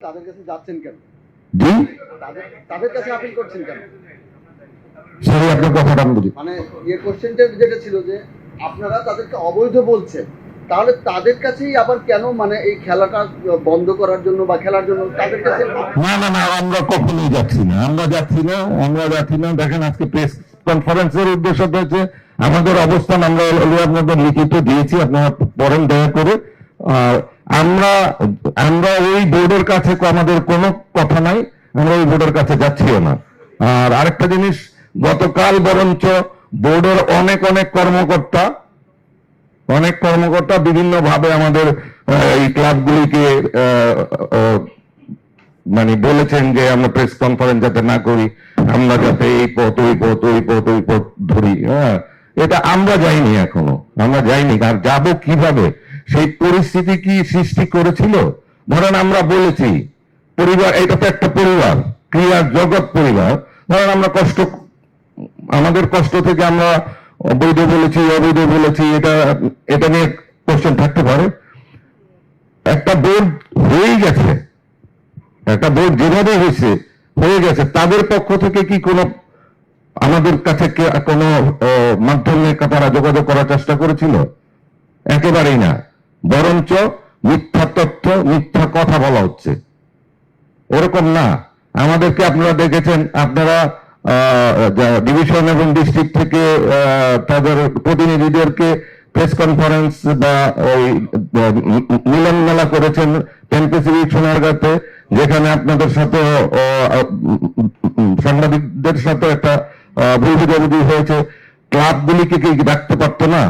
তাদের কাছে যাচ্ছেন কেন? জি? তাদের কাছে আপিল করছেন কেন? সরি আপনার কথাটা আমি বুঝি মানে ইয়ে কোশ্চেনটা যেটা ছিল যে আপনারা তাদেরকে অবৈধ বলছেন তাহলে তাদের কাছেই আবার কেন মানে এই খেলাটা বন্ধ করার জন্য বা খেলার জন্য তাদের কাছে না না না আমরা কখনোই যাচ্ছি না। আমরা যাচ্ছি না আমরা যাচ্ছি না। দেখেন আজকে প্রেস কনফারেন্সের উদ্দেশ্য হচ্ছে আমাদের অবস্থান আমরা আপনাদের লিখিত দিয়েছি আপনারা পড়েন দয়া করে। আর আমরা আমরা ওই বোর্ডের কাছে আমাদের কোনো কথা নাই, আমরা ওই বোর্ডের কাছে যাচ্ছিও না। আর আরেকটা জিনিস, গতকাল বরঞ্চ বোর্ডের অনেক অনেক কর্মকর্তা অনেক কর্মকর্তা বিভিন্ন ভাবে আমাদের এই ক্লাবগুলিকে মানে বলেছেন যে আমরা প্রেস কনফারেন্স যাতে না করি, আমরা যাতে এই পথ, ওই পথ ওই পথ ওই পথ ধরি হ্যাঁ। এটা আমরা যাইনি এখনও, আমরা যাইনি। আর যাব কীভাবে? সেই পরিস্থিতি কি সৃষ্টি করেছিল? ধরেন আমরা বলেছি, পরিবার, এটা তো একটা পরিবার, ক্রিয়া জগৎ পরিবার। ধরেন আমরা কষ্ট, আমাদের কষ্ট থেকে আমরা বৈধ বলেছি, অবৈধ বলেছি, এটা এটা নিয়ে কোশ্চেন থাকতে পারে। একটা বোর্ড হয়েই গেছে। একটা বোর্ড যেভাবে হয়েছে, হয়ে গেছে, তাদের পক্ষ থেকে কি কোনো, আমাদের কাছে কোনো মাধ্যমে তারা যোগাযোগ করার চেষ্টা করেছিল? একেবারেই না। বরঞ্চ মিথ্যা তথ্য, মিথ্যা কথা বলা হচ্ছে। এরকম না। আমাদেরকে আপনারা দেখেছেন, আপনারা ডিভিশন এবং ডিস্ট্রিক্ট থেকে তাদের প্রতিনিধিদেরকে প্রেস কনফারেন্স বা ওই মিলন মেলা করেছেন পৃথিবী সোনারগাঁতে, যেখানে আপনাদের সাথে সাংবাদিকদের সাথে একটা ভুল হয়েছে। ক্লাবগুলিকে কি ডাকতে পারতো না?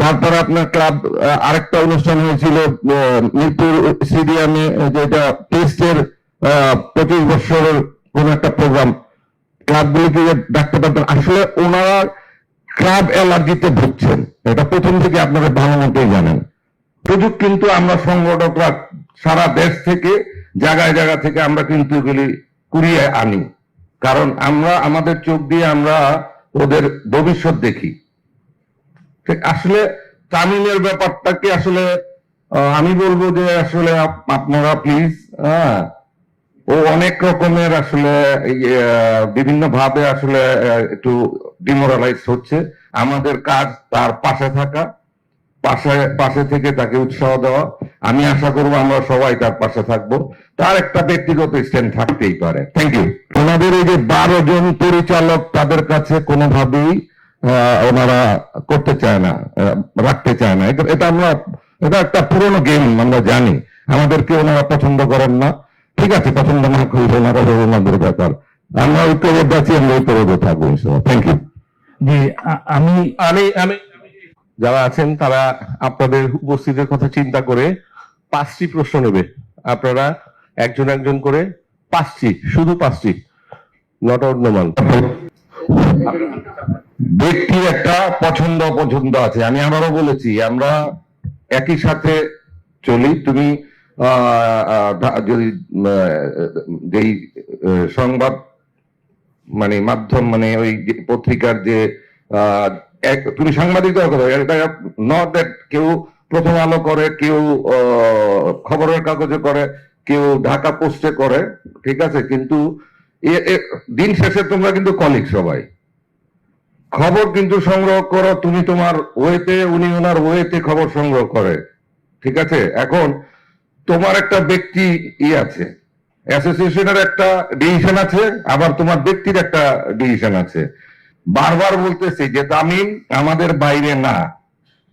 তারপরে আপনার ক্লাব আরেকটা অনুষ্ঠান হয়েছিল মিরপুর স্টেডিয়ামে যেটা টেস্টের পঁচিশ বছরের কোন একটা প্রোগ্রাম ক্লাবগুলিকে ডাকতে পারতেন? আসলে ওনারা ক্লাব অ্যালার্জিতে ভুগছেন। এটা প্রথম থেকে আপনারা ভালো মতোই জানেন। সুযোগ কিন্তু আমরা সংগঠকরা সারা দেশ থেকে, জায়গায় জায়গা থেকে আমরা কিন্তু এগুলি কুড়িয়ে আনি। কারণ আমরা, আমাদের চোখ দিয়ে আমরা ওদের ভবিষ্যৎ দেখি। আসলে তামিলের ব্যাপারটাকে আসলে আমি বলব যে আসলে আপনারা প্লিজ হ্যাঁ ও অনেক রকমের আসলে বিভিন্ন ভাবে আসলে একটু ডিমোরালাইজ হচ্ছে। আমাদের কাজ তার পাশে থাকা, পাশে পাশে থেকে তাকে উৎসাহ দেওয়া। আমি আশা করব আমরা সবাই তার পাশে থাকব। তার একটা ব্যক্তিগত স্ট্যান্ড থাকতেই পারে। থ্যাংক ইউ ওনাদের এই যে বারো জন পরিচালক তাদের কাছে কোনোভাবেই ওনারা করতে চায় না রাখতে চায় না। এটা আমরা এটা একটা পুরনো গেম আমরা জানি। আমাদেরকে ওনারা পছন্দ করেন না। ঠিক আছে পছন্দ না করলে ওনারা ওনাদের ব্যাপার। আমরা ঐক্যবদ্ধ আছি আমরা ঐক্যবদ্ধ থাকব থ্যাংক ইউ জি আমি আমি আমি যারা আছেন তারা আপনাদের উপস্থিতির কথা চিন্তা করে পাঁচটি প্রশ্ন নেবে। আপনারা একজন একজন করে পাঁচটি শুধু পাঁচটি নট অন্যমান ব্যক্তির একটা পছন্দ অপছন্দ আছে। আমি আবারও বলেছি, আমরা একই সাথে চলি। তুমি যদি যেই সংবাদ মানে মাধ্যম মানে ওই পত্রিকার যে তুমি সাংবাদিক দ্যাট কেউ প্রথম আলো করে, কেউ খবরের কাগজে করে, কেউ ঢাকা পোস্টে করে, ঠিক আছে? কিন্তু দিন শেষে তোমরা কিন্তু কলিগ সবাই। খবর কিন্তু সংগ্রহ করো, তুমি তোমার ওয়েতে, উনি ওনার ওয়েতে খবর সংগ্রহ করে। ঠিক আছে? এখন তোমার একটা ব্যক্তি ই আছে। অ্যাসোসিয়েশনের একটা ডিসিশন আছে, আবার তোমার ব্যক্তির একটা ডিসিশন আছে। বারবার বলতেছি যে তামিম আমাদের বাইরে না,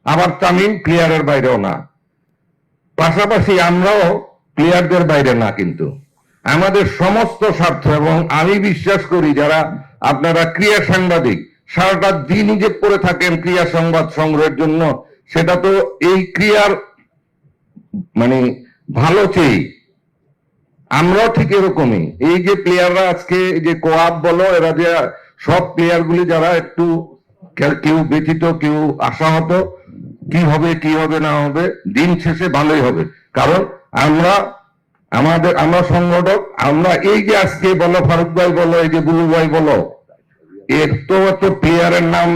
আবার তামিম প্লেয়ারের বাইরেও না। পাশাপাশি আমরাও প্লেয়ারদের বাইরে না কিন্তু। আমাদের সমস্ত স্বার্থ, এবং আমি বিশ্বাস করি যারা আপনারা ক্রিয়া সাংবাদিক সারাটা দিনই যে পড়ে থাকেন ক্রিয়া সংবাদ সংগ্রহের জন্য, সেটা তো এই ক্রিয়ার মানে ভালো চেয়ে। আমরাও ঠিক এরকমই। এই যে প্লেয়াররা আজকে যে কোয়াব বলো, এরা যে সব প্লেয়ারগুলি যারা একটু কেউ ব্যথিত, কেউ আশাহত, কি হবে কি হবে, না হবে, দিন শেষে ভালোই হবে। কারণ আমরা, আমাদের, আমরা সংগঠক, আমরা এই যে আজকে বলো, ফারুক ভাই বলো, এই যে বুলু ভাই বলো এর তো এত প্লেয়ারের নাম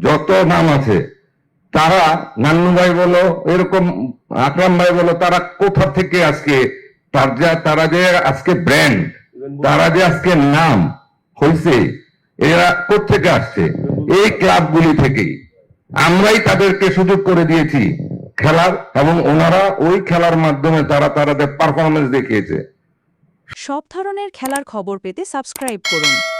যত নাম আছে তারা নান্নু ভাই বলো এরকম আকরাম ভাই বলো তারা কোথা থেকে আজকে তার যা তারা যে আজকে ব্র্যান্ড তারা যে আজকে নাম হয়েছে এরা কোথেকে আসছে? এই ক্লাবগুলি থেকেই। আমরাই তাদেরকে সুযোগ করে দিয়েছি খেলার এবং ওনারা ওই খেলার মাধ্যমে তারা তাদের পারফরমেন্স দেখিয়েছে। সব ধরনের খেলার খবর পেতে সাবস্ক্রাইব করুন।